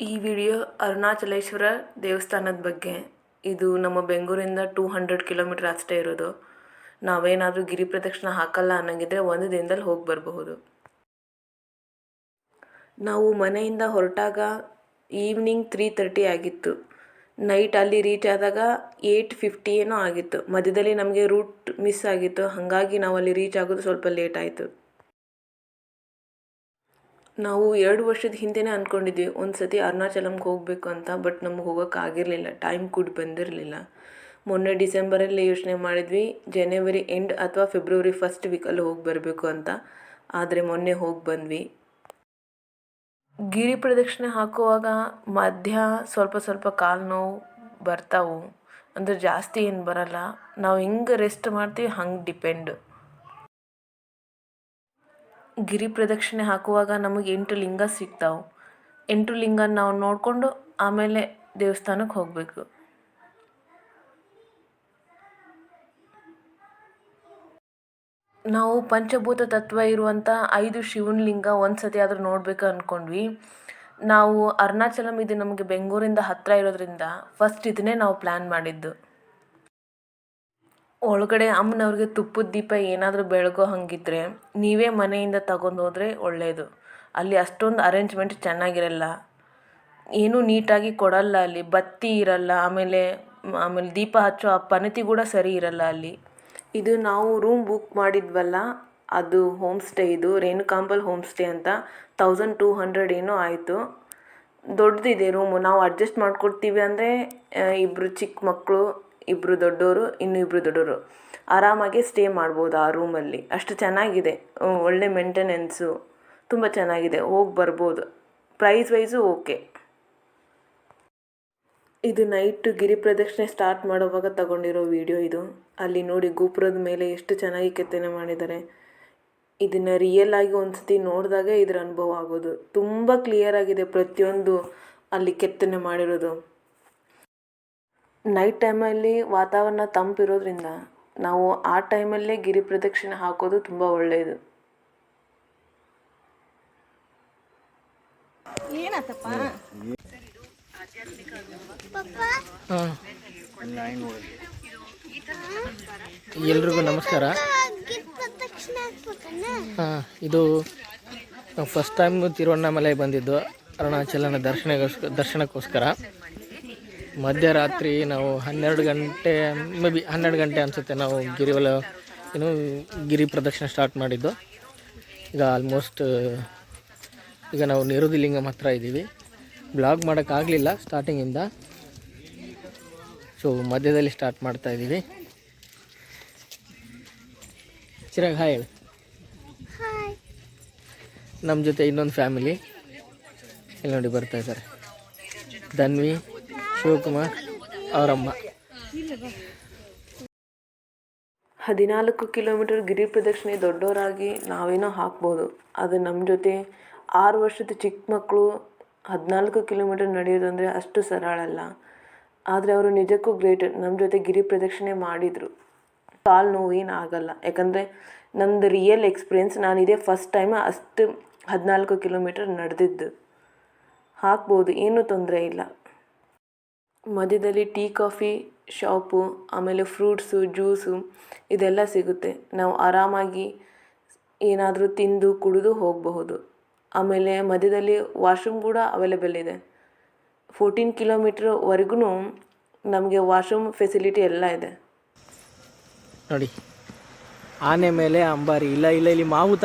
ಈ ವಿಡಿಯೋ ಅರುಣಾಚಲೇಶ್ವರ ದೇವಸ್ಥಾನದ ಬಗ್ಗೆ. ಇದು ನಮ್ಮ ಬೆಂಗಳೂರಿಂದ ಟೂ ಹಂಡ್ರೆಡ್ ಕಿಲೋಮೀಟ್ರ್ ಅಷ್ಟೇ ಇರೋದು. ನಾವೇನಾದರೂ ಗಿರಿ ಪ್ರದಕ್ಷಿಣ ಹಾಕಲ್ಲ ಅನ್ನಂಗಿದ್ರೆ ಒಂದು ದಿನದಲ್ಲಿ ಹೋಗಿ ಬರಬಹುದು. ನಾವು ಮನೆಯಿಂದ ಹೊರಟಾಗ ಈವ್ನಿಂಗ್ ತ್ರೀ ತರ್ಟಿ ಆಗಿತ್ತು. ನೈಟ್ ಅಲ್ಲಿ ರೀಚ್ ಆದಾಗ ಏಯ್ಟ್ ಫಿಫ್ಟಿ ಏನೋ ಆಗಿತ್ತು. ಮಧ್ಯದಲ್ಲಿ ನಮಗೆ ರೂಟ್ ಮಿಸ್ ಆಗಿತ್ತು. ಹಾಗಾಗಿ ನಾವು ಅಲ್ಲಿ ರೀಚ್ ಆಗೋದು ಸ್ವಲ್ಪ ಲೇಟ್ ಆಯಿತು. ನಾವು ಎರಡು ವರ್ಷದ ಹಿಂದೆನೇ ಅಂದ್ಕೊಂಡಿದ್ವಿ ಒಂದು ಸತಿ ಅರುಣಾಚಲಮ್ಗೆ ಹೋಗಬೇಕು ಅಂತ, ಬಟ್ ನಮ್ಗೆ ಹೋಗೋಕೆ ಆಗಿರಲಿಲ್ಲ ಟೈಮ್ ಕೂಡ ಬಂದಿರಲಿಲ್ಲ. ಮೊನ್ನೆ ಡಿಸೆಂಬರಲ್ಲಿ ಯೋಚನೆ ಮಾಡಿದ್ವಿ ಜನವರಿ ಎಂಡ್ ಅಥವಾ ಫೆಬ್ರವರಿ ಫಸ್ಟ್ ವೀಕಲ್ಲಿ ಹೋಗಿ ಬರಬೇಕು ಅಂತ, ಆದರೆ ಮೊನ್ನೆ ಹೋಗಿ ಬಂದ್ವಿ. ಗಿರಿ ಪ್ರದಕ್ಷಿಣೆ ಹಾಕುವಾಗ ಮಧ್ಯ ಸ್ವಲ್ಪ ಸ್ವಲ್ಪ ಕಾಲು ನೋವು ಬರ್ತಾವು, ಅಂದರೆ ಜಾಸ್ತಿ ಏನು ಬರಲ್ಲ. ನಾವು ಹೆಂಗೆ ರೆಸ್ಟ್ ಮಾಡ್ತೀವಿ, ಹಂಗೆ ಡಿಪೆಂಡ್ ಗಿರಿ ಪ್ರದಕ್ಷಿಣೆ ಹಾಕುವಾಗ ನಮಗೆ ಎಂಟು ಲಿಂಗ ಸಿಗ್ತಾವೆ. ಎಂಟು ಲಿಂಗ ನಾವು ನೋಡಿಕೊಂಡು ಆಮೇಲೆ ದೇವಸ್ಥಾನಕ್ಕೆ ಹೋಗಬೇಕು. ನಾವು ಪಂಚಭೂತ ತತ್ವ ಇರುವಂಥ ಐದು ಶಿವನ ಲಿಂಗ ಒಂದು ಸತಿ ಆದರೂ ನೋಡಬೇಕು ಅಂದ್ಕೊಂಡ್ವಿ ನಾವು ಅರುಣಾಚಲಂ ಇದು ನಮಗೆ ಬೆಂಗಳೂರಿಂದ ಹತ್ತಿರ ಇರೋದ್ರಿಂದ ಫಸ್ಟ್ ಇದನ್ನೇ ನಾವು ಪ್ಲ್ಯಾನ್ ಮಾಡಿದ್ದು. ಒಳಗಡೆ ಅಮ್ಮನವ್ರಿಗೆ ತುಪ್ಪದ ದೀಪ ಏನಾದರೂ ಬೆಳಗೋ ಹಾಗಿದ್ರೆ ನೀವೇ ಮನೆಯಿಂದ ತಗೊಂಡು ಹೋದರೆ ಒಳ್ಳೆಯದು ಅಲ್ಲಿ ಅಷ್ಟೊಂದು ಅರೇಂಜ್ಮೆಂಟ್ ಚೆನ್ನಾಗಿರಲ್ಲ. ಏನೂ ನೀಟಾಗಿ ಕೊಡಲ್ಲ ಅಲ್ಲಿ, ಬತ್ತಿ ಇರಲ್ಲ, ಆಮೇಲೆ ಆಮೇಲೆ ದೀಪ ಹಚ್ಚೋ ಆ ಪನತಿ ಕೂಡ ಸರಿ ಇರಲ್ಲ ಅಲ್ಲಿ. ಇದು ನಾವು ರೂಮ್ ಬುಕ್ ಮಾಡಿದ್ವಲ್ಲ, ಅದು ಹೋಮ್ ಸ್ಟೇ ಇದು, ರೇಣುಕಾಂಬಲ್ ಹೋಮ್ ಸ್ಟೇ ಅಂತ ತೌಸಂಡ್ ಟೂ ಹಂಡ್ರೆಡ್ ಏನೋ ಆಯಿತು. ದೊಡ್ಡದಿದೆ ರೂಮು ನಾವು ಅಡ್ಜಸ್ಟ್ ಮಾಡ್ಕೊಡ್ತೀವಿ ಅಂದರೆ ಇಬ್ಬರು ಚಿಕ್ಕ ಮಕ್ಕಳು ಇಬ್ಬರು ದೊಡ್ಡವರು ಇನ್ನು ಇಬ್ಬರು ದೊಡ್ಡವರು ಆರಾಮಾಗಿ ಸ್ಟೇ ಮಾಡ್ಬೋದು ಆ ರೂಮಲ್ಲಿ ಅಷ್ಟು ಚೆನ್ನಾಗಿದೆ. ಒಳ್ಳೆ ಮೇಂಟೆನೆನ್ಸು ತುಂಬ ಚೆನ್ನಾಗಿದೆ. ಹೋಗಿ ಬರ್ಬೋದು. ಪ್ರೈಸ್ ವೈಸು ಓಕೆ ಇದು ನೈಟು ಗಿರಿ ಪ್ರದಕ್ಷಿಣೆ ಸ್ಟಾರ್ಟ್ ಮಾಡುವಾಗ ತಗೊಂಡಿರೋ ವಿಡಿಯೋ ಇದು. ಅಲ್ಲಿ ನೋಡಿ ಗೋಪುರದ ಮೇಲೆ ಎಷ್ಟು ಚೆನ್ನಾಗಿ ಕೆತ್ತನೆ ಮಾಡಿದ್ದಾರೆ. ಇದನ್ನು ರಿಯಲ್ ಆಗಿ ಒಂದು ಸತಿ ನೋಡಿದಾಗ ಇದರ ಅನುಭವ ಆಗೋದು. ತುಂಬ ಕ್ಲಿಯರ್ ಆಗಿದೆ ಪ್ರತಿಯೊಂದು ಅಲ್ಲಿ ಕೆತ್ತನೆ ಮಾಡಿರೋದು. ನೈಟ್ ಟೈಮಲ್ಲಿ ವಾತಾವರಣ ತಂಪಿರೋದ್ರಿಂದ ನಾವು ಆ ಟೈಮಲ್ಲೇ ಗಿರಿ ಪ್ರದಕ್ಷಿಣೆ ಹಾಕೋದು ತುಂಬ ಒಳ್ಳೆಯದು ಎಲ್ರಿಗೂ ನಮಸ್ಕಾರ. ಹಾಂ ಇದು ನಾವು ಫಸ್ಟ್ ಟೈಮ್ ತಿರುವಣ್ಣಾಮಲೆ ಬಂದಿದ್ದು ಅರುಣಾಚಲನ ದರ್ಶನಗೋಸ್ಕರ ದರ್ಶನಕ್ಕೋಸ್ಕರ. ಮಧ್ಯರಾತ್ರಿ ನಾವು ಹನ್ನೆರಡು ಗಂಟೆ ಮೇ ಬಿ ಹನ್ನೆರಡು ಗಂಟೆ ಅನಿಸುತ್ತೆ ನಾವು ಗಿರಿವಲ ಏನು ಗಿರಿ ಪ್ರದಕ್ಷಿಣೆ ಸ್ಟಾರ್ಟ್ ಮಾಡಿದ್ದು. ಈಗ ಆಲ್ಮೋಸ್ಟ್ ಈಗ ನಾವು ನಿರುದಿಲಿಂಗಂ ಹತ್ರ ಇದ್ದೀವಿ. ಬ್ಲಾಗ್ ಮಾಡೋಕ್ಕಾಗಲಿಲ್ಲ ಸ್ಟಾರ್ಟಿಂಗಿಂದ ಸೊ ಮಧ್ಯದಲ್ಲಿ ಸ್ಟಾರ್ಟ್ ಮಾಡ್ತಾ ಇದ್ದೀವಿ. ಚಿರಾಗ್ ಹಾಯ್ ಹೇಳಿ. ನಮ್ಮ ಜೊತೆ ಇನ್ನೊಂದು ಫ್ಯಾಮಿಲಿ ಇಲ್ಲಿ ನೋಡಿ ಬರ್ತಾ ಇದ್ದಾರೆ. ಧನ್ವಿ ಶಿವಕುಮಾರ್ ಅವರಮ್ಮ. ಹದಿನಾಲ್ಕು ಕಿಲೋಮೀಟರ್ ಗಿರಿ ಪ್ರದಕ್ಷಿಣೆ ದೊಡ್ಡವರಾಗಿ ನಾವೇನೋ ಹಾಕ್ಬೋದು. ಅದು ನಮ್ಮ ಜೊತೆ ಆರು ವರ್ಷದ ಚಿಕ್ಕ ಮಕ್ಕಳು ಹದಿನಾಲ್ಕು ಕಿಲೋಮೀಟರ್ ನಡೆಯೋದು ಅಂದರೆ ಅಷ್ಟು ಸರಳ ಅಲ್ಲ. ಆದರೆ ಅವರು ನಿಜಕ್ಕೂ ಗ್ರೇಟ್. ನಮ್ಮ ಜೊತೆ ಗಿರಿ ಪ್ರದಕ್ಷಿಣೆ ಮಾಡಿದರು. ಕಾಲು ನೋವು ಏನು ಆಗಲ್ಲ. ಯಾಕಂದರೆ ನಂದು ರಿಯಲ್ ಎಕ್ಸ್ಪೀರಿಯೆನ್ಸ್ ನಾನು ಇದೇ ಫಸ್ಟ್ ಟೈಮ್ ಅಷ್ಟು ಹದಿನಾಲ್ಕು ಕಿಲೋಮೀಟರ್ ನಡೆದಿದ್ದು. ಹಾಕ್ಬೋದು, ಏನೂ ತೊಂದರೆ ಇಲ್ಲ. ಮಧ್ಯದಲ್ಲಿ ಟೀ, ಕಾಫಿ ಶಾಪು, ಆಮೇಲೆ ಫ್ರೂಟ್ಸು, ಜ್ಯೂಸು ಇದೆಲ್ಲ ಸಿಗುತ್ತೆ. ನಾವು ಆರಾಮಾಗಿ ಏನಾದರೂ ತಿಂದು ಕುಡಿದು ಹೋಗಬಹುದು. ಆಮೇಲೆ ಮಧ್ಯದಲ್ಲಿ ವಾಶ್ರೂಮ್ ಕೂಡ ಅವೈಲೇಬಲ್ ಇದೆ. ಫೋರ್ಟೀನ್ ಕಿಲೋಮೀಟ್ರ್ವರೆಗೂ ನಮಗೆ ವಾಶ್ರೂಮ್ ಫೆಸಿಲಿಟಿ ಎಲ್ಲ ಇದೆ. ನೋಡಿ, ಆನೆ ಮೇಲೆ ಅಂಬಾರಿ, ಇಲ್ಲ ಇಲ್ಲ, ಇಲ್ಲಿ ಮಾವುತ.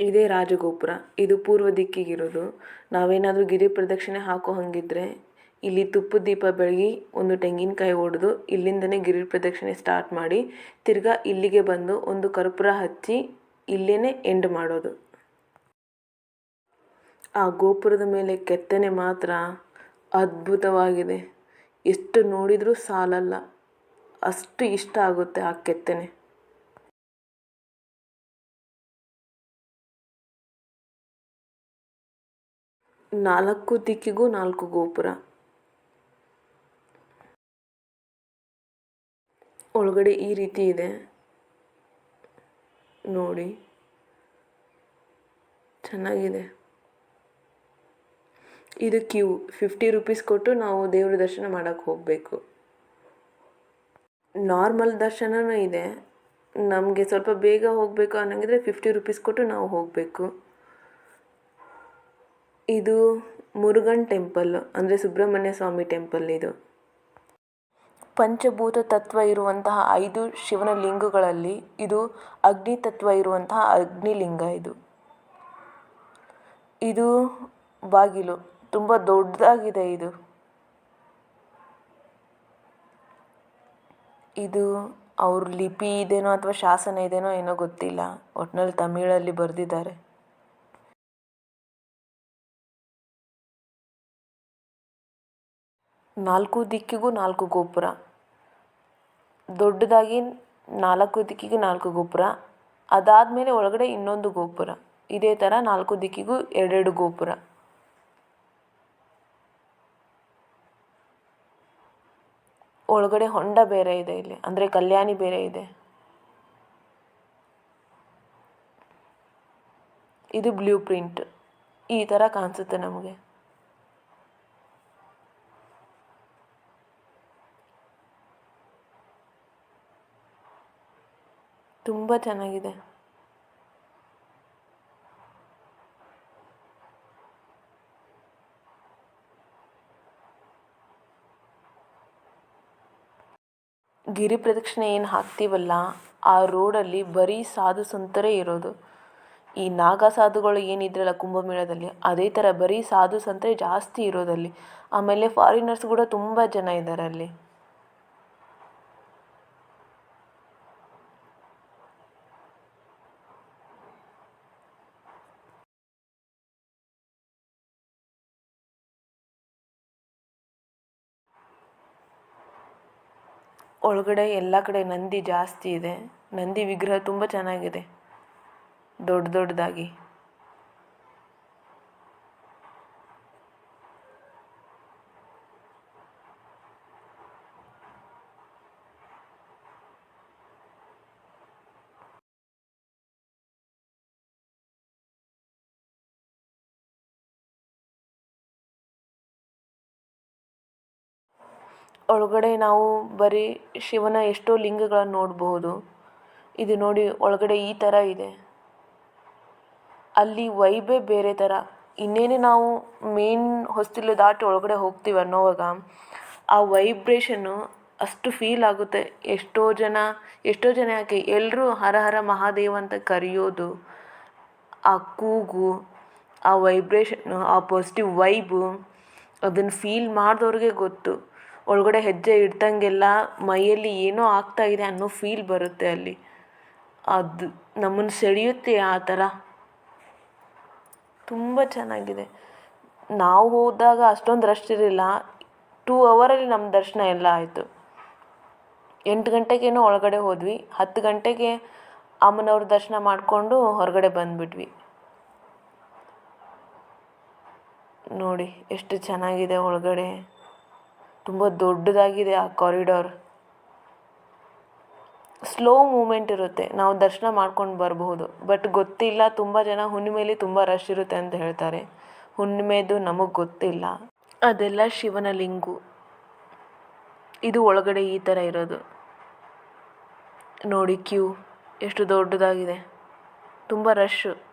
ಇದೇ ರಾಜಗೋಪುರ. ಇದು ಪೂರ್ವ ದಿಕ್ಕಿಗಿರೋದು. ನಾವೇನಾದರೂ ಗಿರಿ ಪ್ರದಕ್ಷಿಣೆ ಹಾಕೋ ಹಾಗಿದ್ರೆ ಇಲ್ಲಿ ತುಪ್ಪದ ದೀಪ ಬೆಳಗಿ ಒಂದು ತೆಂಗಿನಕಾಯಿ ಒಡೆದು ಇಲ್ಲಿಂದನೇ ಗಿರಿ ಪ್ರದಕ್ಷಿಣೆ ಸ್ಟಾರ್ಟ್ ಮಾಡಿ ತಿರ್ಗಾ ಇಲ್ಲಿಗೆ ಬಂದು ಒಂದು ಕರ್ಪೂರ ಹಚ್ಚಿ ಇಲ್ಲೇ ಎಂಡ್ ಮಾಡೋದು. ಆ ಗೋಪುರದ ಮೇಲೆ ಕೆತ್ತನೆ ಮಾತ್ರ ಅದ್ಭುತವಾಗಿದೆ. ಎಷ್ಟು ನೋಡಿದರೂ ಸಾಲಲ್ಲ. ಅಷ್ಟು ಇಷ್ಟ ಆಗುತ್ತೆ ಆ ಕೆತ್ತನೆ. ನಾಲ್ಕು ದಿಕ್ಕಿಗೂ ನಾಲ್ಕು ಗೋಪುರ. ಒಳಗಡೆ ಈ ರೀತಿ ಇದೆ. ನೋಡಿ. ಚೆನ್ನಾಗಿದೆ. ಇದು ಕ್ಯೂ ಫಿಫ್ಟಿ ರುಪೀಸ್ ಕೊಟ್ಟು ನಾವು ದೇವ್ರ ದರ್ಶನ ಮಾಡೋಕ್ಕೆ ಹೋಗಬೇಕು. ನಾರ್ಮಲ್ ದರ್ಶನವೂ ಇದೆ. ನಮಗೆ ಸ್ವಲ್ಪ ಬೇಗ ಹೋಗಬೇಕು ಅನ್ನಂಗಿದ್ರೆ ಫಿಫ್ಟಿ ರುಪೀಸ್ ಕೊಟ್ಟು ನಾವು ಹೋಗಬೇಕು. ಇದು ಮುರುಗನ್ ಟೆಂಪಲ್, ಅಂದರೆ ಸುಬ್ರಹ್ಮಣ್ಯ ಸ್ವಾಮಿ ಟೆಂಪಲ್ ಇದು. ಪಂಚಭೂತ ತತ್ವ ಇರುವಂತಹ ಐದು ಶಿವನ ಲಿಂಗಗಳಲ್ಲಿ ಇದು ಅಗ್ನಿ ತತ್ವ ಇರುವಂತಹ ಅಗ್ನಿಲಿಂಗ ಇದು. ಇದು ಬಾಗಿಲು, ತುಂಬ ದೊಡ್ಡದಾಗಿದೆ ಇದು. ಇದು ಅವ್ರ ಲಿಪಿ ಇದೇನೋ ಅಥವಾ ಶಾಸನ ಇದೇನೋ ಏನೋ ಗೊತ್ತಿಲ್ಲ ಒಟ್ಟಿನಲ್ಲಿ ತಮಿಳಲ್ಲಿ ಬರೆದಿದ್ದಾರೆ. ನಾಲ್ಕು ದಿಕ್ಕಿಗೂ ನಾಲ್ಕು ಗೋಪುರ. ದೊಡ್ಡದಾಗಿ ನಾಲ್ಕು ದಿಕ್ಕಿಗೂ ನಾಲ್ಕು ಗೋಪುರ. ಅದಾದಮೇಲೆ ಒಳಗಡೆ ಇನ್ನೊಂದು ಗೋಪುರ. ಇದೇ ಥರ ನಾಲ್ಕು ದಿಕ್ಕಿಗೂ ಎರಡೆರಡು ಗೋಪುರ. ಒಳಗಡೆ ಹೊಂಡ ಬೇರೆ ಇದೆ ಇಲ್ಲಿ. ಅಂದರೆ ಕಲ್ಯಾಣಿ ಬೇರೆ ಇದೆ. ಇದು ಬ್ಲೂ ಪ್ರಿಂಟ್. ಈ ಥರ ಕಾಣಿಸುತ್ತೆ ನಮಗೆ. ತುಂಬ ಚೆನ್ನಾಗಿದೆ. ಗಿರಿ ಪ್ರದಕ್ಷಿಣೆ ಏನು ಹಾಕ್ತೀವಲ್ಲ, ಆ ರೋಡಲ್ಲಿ ಬರೀ ಸಾಧು ಸಂತರೇ ಇರೋದು. ಈ ನಾಗಾ ಸಾಧುಗಳು ಏನಿದ್ರಲ್ಲ ಕುಂಭಮೇಳದಲ್ಲಿ, ಅದೇ ಥರ ಬರೀ ಸಾಧು ಸಂತರೇ ಜಾಸ್ತಿ ಇರೋದಲ್ಲಿ. ಆಮೇಲೆ ಫಾರಿನರ್ಸ್ ಕೂಡ ತುಂಬ ಜನ ಇದ್ದಾರೆ ಅಲ್ಲಿ. ಒಳಗಡೆ ಎಲ್ಲ ಕಡೆ ನಂದಿ ಜಾಸ್ತಿ ಇದೆ. ನಂದಿ ವಿಗ್ರಹ ತುಂಬ ಚೆನ್ನಾಗಿದೆ. ದೊಡ್ಡ ದೊಡ್ಡದಾಗಿ. ಒಳಗಡೆ ನಾವು ಬರೀ ಶಿವನ ಎಷ್ಟೋ ಲಿಂಗಗಳನ್ನು ನೋಡಬಹುದು. ಇದು ನೋಡಿ ಒಳಗಡೆ ಈ ಥರ ಇದೆ. ಅಲ್ಲಿ ವೈಬೇ ಬೇರೆ ಥರ ಇನ್ನೇನೇ ನಾವು ಮೇನ್ ಹೊಸ್ತಿಲು ದಾಟಿ ಒಳಗಡೆ ಹೋಗ್ತೀವಿ ಅನ್ನೋವಾಗ ಆ ವೈಬ್ರೇಷನ್ನು ಅಷ್ಟು ಫೀಲ್ ಆಗುತ್ತೆ. ಎಷ್ಟೋ ಜನ ಎಷ್ಟೋ ಜನ ಯಾಕೆ ಎಲ್ಲರೂ ಹರ ಹರ ಮಹಾದೇವ ಅಂತ ಕರೆಯೋದು, ಆ ಕೂಗು, ಆ ವೈಬ್ರೇಷನ್ನು ಆ ಪಾಸಿಟಿವ್ ವೈಬು ಅದನ್ನು ಫೀಲ್ ಮಾಡಿದವ್ರಿಗೆ ಗೊತ್ತು. ಒಳಗಡೆ ಹೆಜ್ಜೆ ಇಡ್ದಂಗೆಲ್ಲ ಮೈಯಲ್ಲಿ ಏನೋ ಆಗ್ತಾ ಇದೆ ಅನ್ನೋ ಫೀಲ್ ಬರುತ್ತೆ ಅಲ್ಲಿ. ಅದು ನಮ್ಮನ್ನು ಸೆಳೆಯುತ್ತೆ ಆ ಥರ. ತುಂಬ ಚೆನ್ನಾಗಿದೆ. ನಾವು ಹೋದಾಗ ಅಷ್ಟೊಂದು ರಶ್ ಇರಲಿಲ್ಲ. ಟೂ ಅವರಲ್ಲಿ ನಮ್ಮ ದರ್ಶನ ಎಲ್ಲ ಆಯಿತು. ಎಂಟು ಗಂಟೆಗೇನೋ ಒಳಗಡೆ ಹೋದ್ವಿ. ಹತ್ತು ಗಂಟೆಗೆ ಅಮ್ಮನವ್ರ ದರ್ಶನ ಮಾಡಿಕೊಂಡು ಹೊರಗಡೆ ಬಂದುಬಿಟ್ವಿ. ನೋಡಿ, ಎಷ್ಟು ಚೆನ್ನಾಗಿದೆ ಒಳಗಡೆ. ತುಂಬ ದೊಡ್ಡದಾಗಿದೆ ಆ ಕಾರಿಡಾರ್ ಸ್ಲೋ ಮೂಮೆಂಟ್ ಇರುತ್ತೆ. ನಾವು ದರ್ಶನ ಮಾಡ್ಕೊಂಡು ಬರಬಹುದು. ಬಟ್ ಗೊತ್ತಿಲ್ಲ, ತುಂಬ ಜನ ಹುಣ್ಣಿಮೆಯಲ್ಲಿ ತುಂಬ ರಶ್ ಇರುತ್ತೆ ಅಂತ ಹೇಳ್ತಾರೆ. ಹುಣ್ಣಿಮೆದು ನಮಗೆ ಗೊತ್ತಿಲ್ಲ. ಅದೆಲ್ಲ ಶಿವನ ಲಿಂಗು. ಇದು ಒಳಗಡೆ ಈ ಥರ ಇರೋದು. ನೋಡಿ ಕ್ಯೂ, ಎಷ್ಟು ದೊಡ್ಡದಾಗಿದೆ. ತುಂಬ ರಶ್ಶು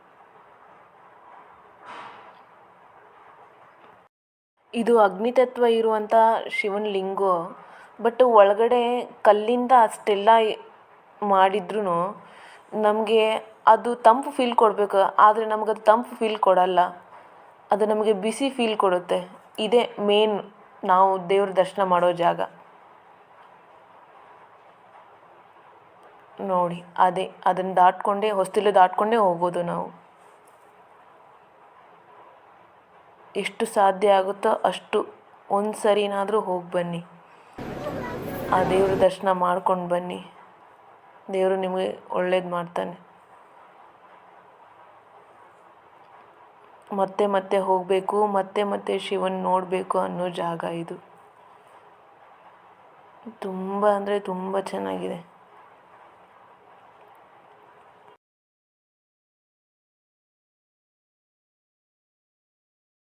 ಇದು ಅಗ್ನಿತತ್ವ ಇರುವಂಥ ಶಿವನ ಲಿಂಗ ಬಟ್ ಒಳಗಡೆ ಕಲ್ಲಿಂದ ಅಷ್ಟೆಲ್ಲ ಮಾಡಿದ್ರೂ ನಮಗೆ ಅದು ತಂಪು ಫೀಲ್ ಕೊಡಬೇಕು, ಆದರೆ ನಮಗದು ತಂಪು ಫೀಲ್ ಕೊಡಲ್ಲ. ಅದು ನಮಗೆ ಬಿಸಿ ಫೀಲ್ ಕೊಡುತ್ತೆ. ಇದೇ ಮೇನ್ ನಾವು ದೇವ್ರ ದರ್ಶನ ಮಾಡೋ ಜಾಗ. ನೋಡಿ, ಅದೇ, ಅದನ್ನು ದಾಟ್ಕೊಂಡೇ, ಹೊಸ್ತಿಲು ದಾಟ್ಕೊಂಡೇ ಹೋಗೋದು ನಾವು. ಎಷ್ಟು ಸಾಧ್ಯ ಆಗುತ್ತೋ ಅಷ್ಟು ಒಂದು ಸರಿನಾದರೂ ಹೋಗಿ ಬನ್ನಿ. ಆ ದೇವ್ರ ದರ್ಶನ ಮಾಡ್ಕೊಂಡು ಬನ್ನಿ. ದೇವರು ನಿಮಗೆ ಒಳ್ಳೇದು ಮಾಡ್ತಾನೆ. ಮತ್ತೆ ಮತ್ತೆ ಹೋಗಬೇಕು, ಮತ್ತೆ ಮತ್ತೆ ಶಿವನ್ ನೋಡಬೇಕು ಅನ್ನೋ ಜಾಗ ಇದು. ತುಂಬ ಅಂದರೆ ತುಂಬ ಚೆನ್ನಾಗಿದೆ.